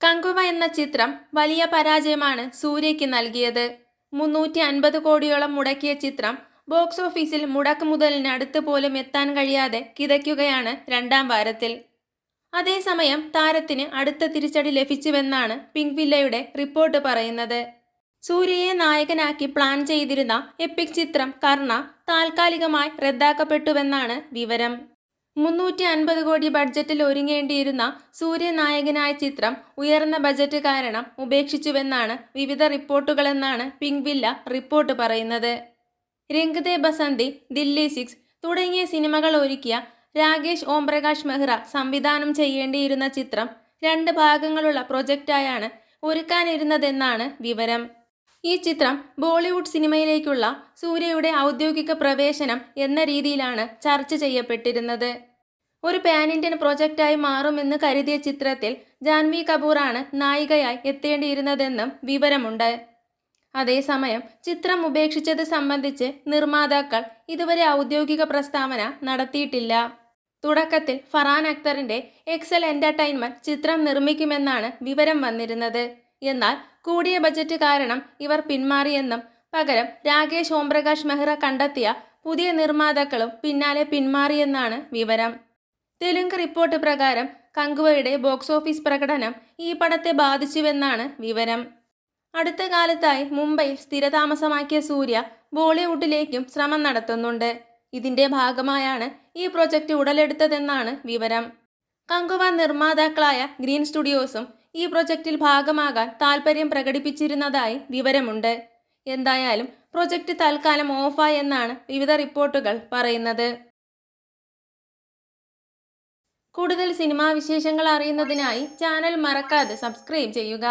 കങ്കുവ എന്ന ചിത്രം വലിയ പരാജയമാണ് സൂര്യയ്ക്ക് നൽകിയത്. മുന്നൂറ്റി അൻപത് കോടിയോളം മുടക്കിയ ചിത്രം ബോക്സ് ഓഫീസിൽ മുടക്ക് മുതലിന് അടുത്ത് പോലും എത്താൻ കഴിയാതെ കിതയ്ക്കുകയാണ് രണ്ടാം വാരത്തിൽ. അതേസമയം താരത്തിന് അടുത്ത തിരിച്ചടി ലഭിച്ചുവെന്നാണ് പിങ്ക് വില്ലയുടെ റിപ്പോർട്ട് പറയുന്നത്. സൂര്യയെ നായകനാക്കി പ്ലാൻ ചെയ്തിരുന്ന എപ്പിക് ചിത്രം കർണ താൽക്കാലികമായി റദ്ദാക്കപ്പെട്ടുവെന്നാണ് വിവരം. മുന്നൂറ്റി അൻപത് കോടി ബഡ്ജറ്റിൽ ഒരുങ്ങേണ്ടിയിരുന്ന സൂര്യനായകനായ ചിത്രം ഉയർന്ന ബജറ്റ് കാരണം ഉപേക്ഷിച്ചുവെന്നാണ് വിവിധ റിപ്പോർട്ടുകളെന്നാണ് പിങ്ക് വില്ല റിപ്പോർട്ട് പറയുന്നത്. രംഗ്ദേ ബസന്തി ദില്ലി സിക്സ് തുടങ്ങിയ സിനിമകൾ ഒരുക്കിയ രാകേഷ് ഓംപ്രകാശ് മെഹ്റ സംവിധാനം ചെയ്യേണ്ടിയിരുന്ന ചിത്രം രണ്ട് ഭാഗങ്ങളുള്ള പ്രൊജക്റ്റായാണ് ഒരുക്കാനിരുന്നതെന്നാണ് വിവരം. ഈ ചിത്രം ബോളിവുഡ് സിനിമയിലേക്കുള്ള സൂര്യയുടെ ഔദ്യോഗിക പ്രവേശനം എന്ന രീതിയിലാണ് ചർച്ച ചെയ്യപ്പെട്ടിരുന്നത്. ഒരു പാൻ ഇന്ത്യൻ പ്രൊജക്റ്റായി മാറുമെന്ന് കരുതിയ ചിത്രത്തിൽ ജാൻവി കപൂറാണ് നായികയായി എത്തേണ്ടിയിരുന്നതെന്നും വിവരമുണ്ട്. അതേസമയം ചിത്രം ഉപേക്ഷിച്ചത് സംബന്ധിച്ച് നിർമ്മാതാക്കൾ ഇതുവരെ ഔദ്യോഗിക പ്രസ്താവന നടത്തിയിട്ടില്ല. തുടക്കത്തിൽ ഫറാൻ അക്തറിന്റെ എക്സൽ എന്റർടൈൻമെന്റ് ചിത്രം നിർമ്മിക്കുമെന്നാണ് വിവരം വന്നിരുന്നത്. എന്നാൽ കൂടിയ ബജറ്റ് കാരണം ഇവർ പിന്മാറിയെന്നും പകരം രാകേഷ് ഓംപ്രകാശ് മെഹ്റ കണ്ടെത്തിയ പുതിയ നിർമ്മാതാക്കളും പിന്നാലെ പിന്മാറിയെന്നാണ് വിവരം. തെലുങ്ക് റിപ്പോർട്ട് പ്രകാരം കങ്കുവയുടെ ബോക്സ് ഓഫീസ് പ്രകടനം ഈ പടത്തെ ബാധിച്ചുവെന്നാണ് വിവരം. അടുത്ത കാലത്തായി മുംബൈയിൽ സ്ഥിരതാമസമാക്കിയ സൂര്യ ബോളിവുഡിലേക്കും ശ്രമം നടത്തുന്നുണ്ട്. ഇതിന്റെ ഭാഗമായാണ് ഈ പ്രൊജക്റ്റ് ഉടലെടുത്തതെന്നാണ് വിവരം. കങ്കുവ നിർമ്മാതാക്കളായ ഗ്രീൻ സ്റ്റുഡിയോസും ഈ പ്രൊജക്റ്റിൽ ഭാഗമാകാൻ താൽപ്പര്യം പ്രകടിപ്പിച്ചിരുന്നതായി വിവരമുണ്ട്. എന്തായാലും പ്രൊജക്റ്റ് തൽക്കാലം ഓഫായി എന്നാണ് വിവിധ റിപ്പോർട്ടുകൾ പറയുന്നത്. കൂടുതൽ സിനിമാ വിശേഷങ്ങൾ അറിയുന്നതിനായി ചാനൽ മറക്കാതെ സബ്സ്ക്രൈബ് ചെയ്യുക.